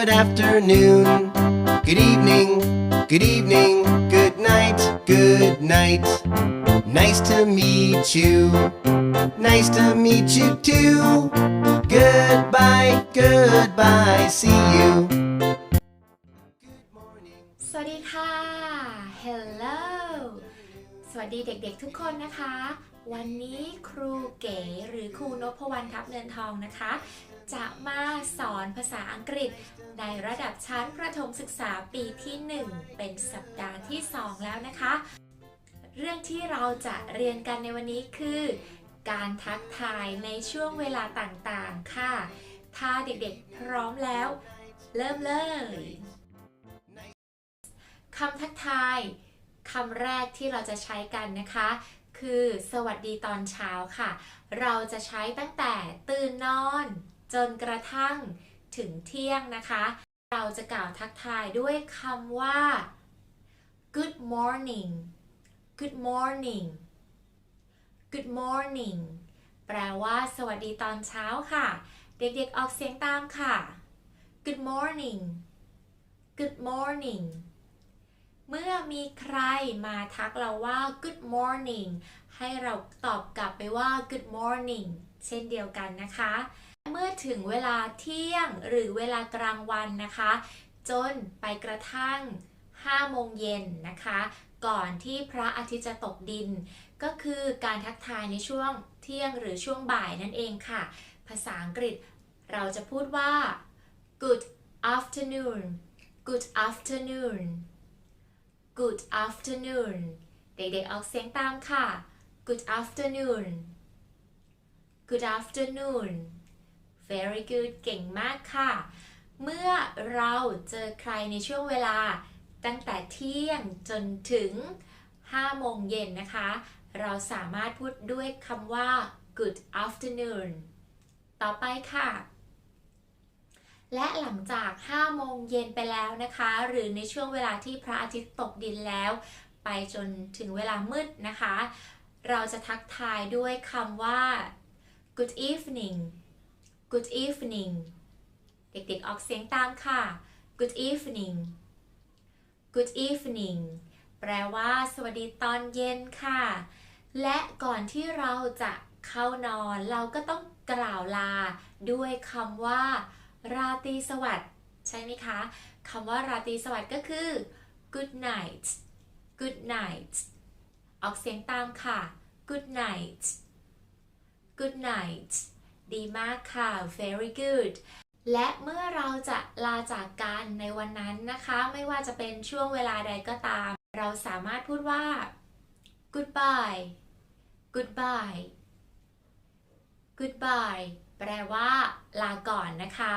good afternoon, good evening, good evening, good night, good night. Nice to meet you, nice to meet you too. Goodbye, goodbye, see you. สวัสดีค่ะ Hello สวัสดีเด็กๆทุกคนนะคะ วันนี้ครูเก๋หรือครูนพวรรณทับเนินทองนะคะ จะมาสอนภาษาอังกฤษ ในระดับชั้นประถมศึกษาปีที่ 1 เป็นสัปดาห์ที่ 2 แล้วนะคะ เรื่องที่เราจะเรียนกันในวันนี้คือ การทักทายในช่วงเวลาต่างๆ ค่ะ ถ้าเด็กๆพร้อมแล้ว เริ่มเลยคำทักทายคำแรกที่เราจะใช้กันนะคะ คือสวัสดีตอนเช้าค่ะ เราจะใช้ตั้งแต่ตื่นนอน จนกระทั่งถึงเที่ยงนะคะ เราจะกล่าวทักทายด้วยคำว่า good morning good morning good morning แปลว่า สวัสดีตอนเช้าค่ะ เด็กๆออกเสียงตามค่ะ good morning good morning เมื่อมีใครมาทักเราว่า good morning ให้เราตอบกลับไปว่า good morning เช่นเดียวกันนะคะ เมื่อถึงเวลาเที่ยงหรือเวลากลางวันนะคะ จนไปกระทั่ง 5 โมงเย็นนะคะ ก่อนที่พระอาทิตย์จะตกดิน ก็คือการทักทายในช่วงเที่ยงหรือช่วงบ่ายนั่นเองค่ะ ภาษาอังกฤษเราจะพูดว่า good afternoon good afternoon good afternoon เด็กๆออกเสียงตามค่ะ good afternoon good afternoon very good เก่งมากค่ะ เมื่อเราเจอใครในช่วงเวลา ตั้งแต่เที่ยงจนถึง 5 โมงเย็นนะคะ เราสามารถพูดด้วยคำว่า good afternoon ต่อไปค่ะและหลังจาก 5 โมงเย็นไปแล้วนะคะ หรือในช่วงเวลาที่พระอาทิตย์ตกดินแล้ว ไปจนถึงเวลามืดนะคะ เราจะทักทายด้วยคำว่า good evening good evening เด็กๆ ออกเสียงตามค่ะ good evening good evening แปลว่า สวัสดีตอนเย็นค่ะ และก่อนที่เราจะเข้านอน เราก็ต้องกล่าวลา ด้วยคำว่า ราตรีสวัสดิ์ใช่ไหมคะคำว่าราตรีสวัสดิ์ก็คือ good night good night ออกเสียงตามค่ะ good night good night ดีมากค่ะ very good และเมื่อเราจะลาจากกันในวันนั้นนะคะ ไม่ว่าจะเป็นช่วงเวลาใดก็ตาม เราสามารถพูดว่า goodbye goodbye goodbye แปลว่า ลาก่อนนะคะ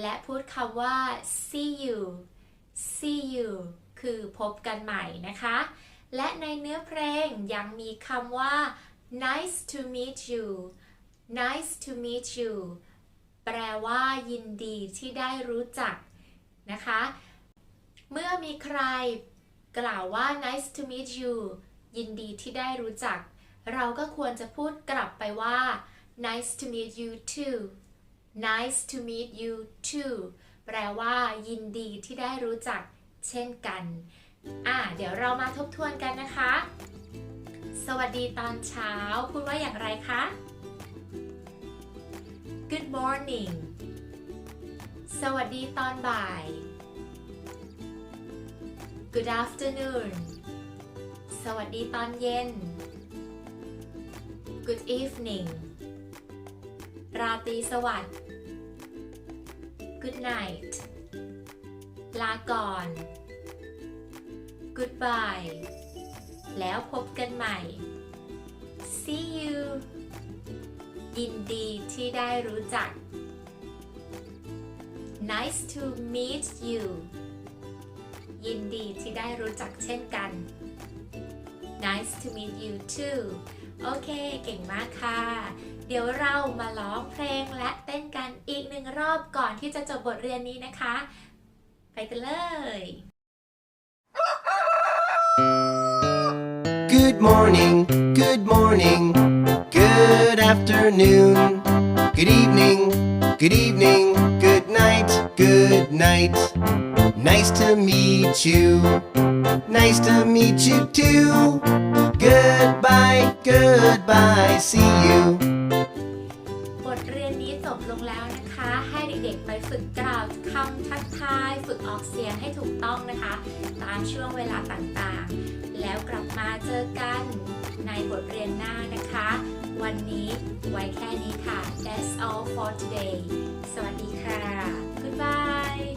และพูดคำว่า see you see you คือพบกันใหม่นะคะ และในเนื้อเพลงยังมีคำว่า nice to meet you nice to meet you แปลว่ายินดีที่ได้รู้จักนะคะ เมื่อมีใครกล่าวว่า nice to meet you ยินดีที่ได้รู้จัก เราก็ควรจะพูดกลับไปว่า nice to meet you too nice to meet you too แปลว่า ยินดีที่ได้รู้จัก เช่นกันอะเดี๋ยวเรามาทบทวนกันนะคะ สวัสดีตอนเช้า พูดว่าอย่างไรคะ Good morning สวัสดีตอนบ่าย Good afternoon สวัสดีตอนเย็น Good evening ราตรีสวัสดิ์ Good night ลาก่อน Goodbye แล้วพบกันใหม่ See you ยินดีที่ได้รู้จัก Nice to meet you ยินดีที่ได้รู้จักเช่นกัน Nice to meet you too โอเค เก่งมากค่ะ เดี๋ยวเรามาร้องเพลงและเต้นกันอีกหนึ่งรอบก่อนที่จะจบบทเรียนนี้นะคะ ไปกันเลย Good morning, good morning, good afternoon, good evening, good evening, good night, good night. Nice to meet you. Nice to meet you too. Goodbye, goodbye, see you. บทเรียนนี้จบลงแล้วนะคะ ให้เด็กๆไปฝึกกล่าวคำทักทาย ฝึกออกเสียงให้ถูกต้องนะคะ ตามช่วงเวลาต่างๆ แล้วกลับมาเจอกันในบทเรียนหน้านะคะ วันนี้ไว้แค่นี้ค่ะ That's all for today สวัสดีค่ะ Goodbye